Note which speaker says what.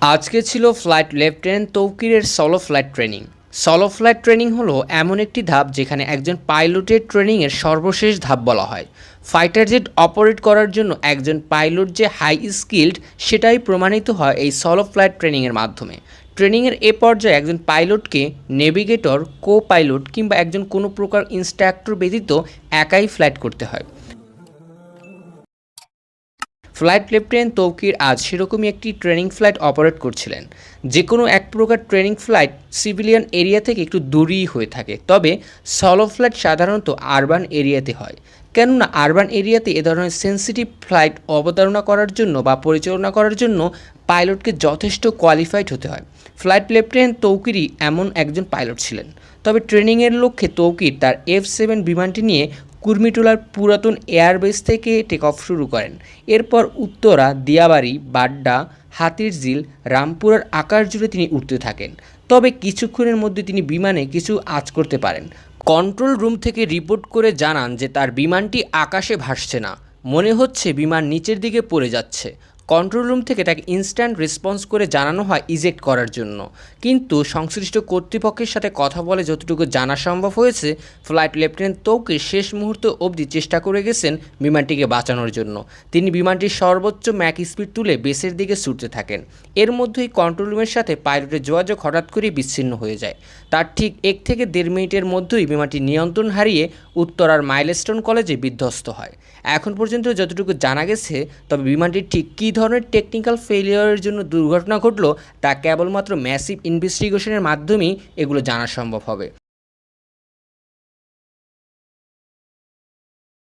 Speaker 1: আজকে ছিল flight lieutenant তৌকিরের solo flight training solo flight training হলো এমন একটি ধাপ যেখানে একজন পাইলটের ট্রেনিংয়ের সর্বশেষ ধাপ বলা হয়। ফাইটার জেট অপারেট করার জন্য একজন পাইলট যে হাই স্কিল্ড সেটাই প্রমাণিত হয় এই সলো ফ্লাইট ট্রেনিংয়ের মাধ্যমে। ট্রেনিংয়ের এ পর্যায়ে একজন পাইলটকে নেভিগেটর কো পাইলট কিংবা একজন কোনো প্রকার ইনস্ট্রাক্টর ব্যতীত একাই ফ্লাইট করতে হয়। ফ্লাইট লেফটেন্যান্ট তৌকির আজ সেরকমই একটি ট্রেনিং ফ্লাইট অপারেট করছিলেন। যে কোনো এক প্রকার ট্রেনিং ফ্লাইট সিভিলিয়ান এরিয়া থেকে একটু দূরেই হয়ে থাকে। তবে সলো ফ্লাইট সাধারণত আরবান এরিয়াতে হয়। কেননা আরবান এরিয়াতে এ ধরনের সেন্সিটিভ ফ্লাইট অবতারণা করার জন্য বা পরিচালনা করার জন্য পাইলটকে যথেষ্ট কোয়ালিফাইড হতে হয়। ফ্লাইট লেফটেন্যান্ট তৌকিরই এমন একজন পাইলট ছিলেন। তবে ট্রেনিংয়ের লক্ষ্যে তৌকির তার এফ সেভেন বিমানটি নিয়ে কুর্মিটোলার পুরাতন এয়ারবেস থেকে টেক অফ শুরু করেন। এরপর উত্তরা, দিয়াবাড়ি, বাড্ডা, হাতিরঝিল, রামপুরার আকাশ জুড়ে তিনি উঠতে থাকেন। তবে কিছুক্ষণের মধ্যে তিনি বিমানে কিছু আজ করতে পারেন। কন্ট্রোল রুম থেকে রিপোর্ট করে জানান যে তার বিমানটি আকাশে ভাসছে না। মনে হচ্ছে বিমান নিচের দিকে পড়ে যাচ্ছে। কন্ট্রোল রুম থেকে তাকে ইনস্ট্যান্ট রেসপন্স করে জানানো হয় ইজেক্ট করার জন্য। কিন্তু সংশ্লিষ্ট কর্তৃপক্ষের সাথে কথা বলে যতটুকু জানা সম্ভব হয়েছে ফ্লাইট লেফটেন্যান্ট তৌকে শেষ মুহূর্ত অবধি চেষ্টা করে গেছেন বিমানটিকে বাঁচানোর জন্য। তিনি বিমানটির সর্বোচ্চ ম্যাক স্পিড তুলে বেসের দিকে ছুটতে থাকেন। এর মধ্যেই কন্ট্রোল রুমের সাথে পাইলটের যোগাযোগ হঠাৎ করেই বিচ্ছিন্ন হয়ে যায়। তার ঠিক এক থেকে দেড় মিনিটের মধ্যেই বিমানটি নিয়ন্ত্রণ হারিয়ে উত্তরার মাইলস্টোন কলেজে বিধ্বস্ত হয়। এখন পর্যন্ত যতটুকু জানা গেছে, তবে বিমানটি ঠিক কী ধরনের টেকনিক্যাল ফেলিয়ারের জন্য দুর্ঘটনা ঘটল, তা কেবলমাত্র ম্যাসিভ ইনভেস্টিগেশনের মাধ্যমেই এগুলো জানা সম্ভব হবে।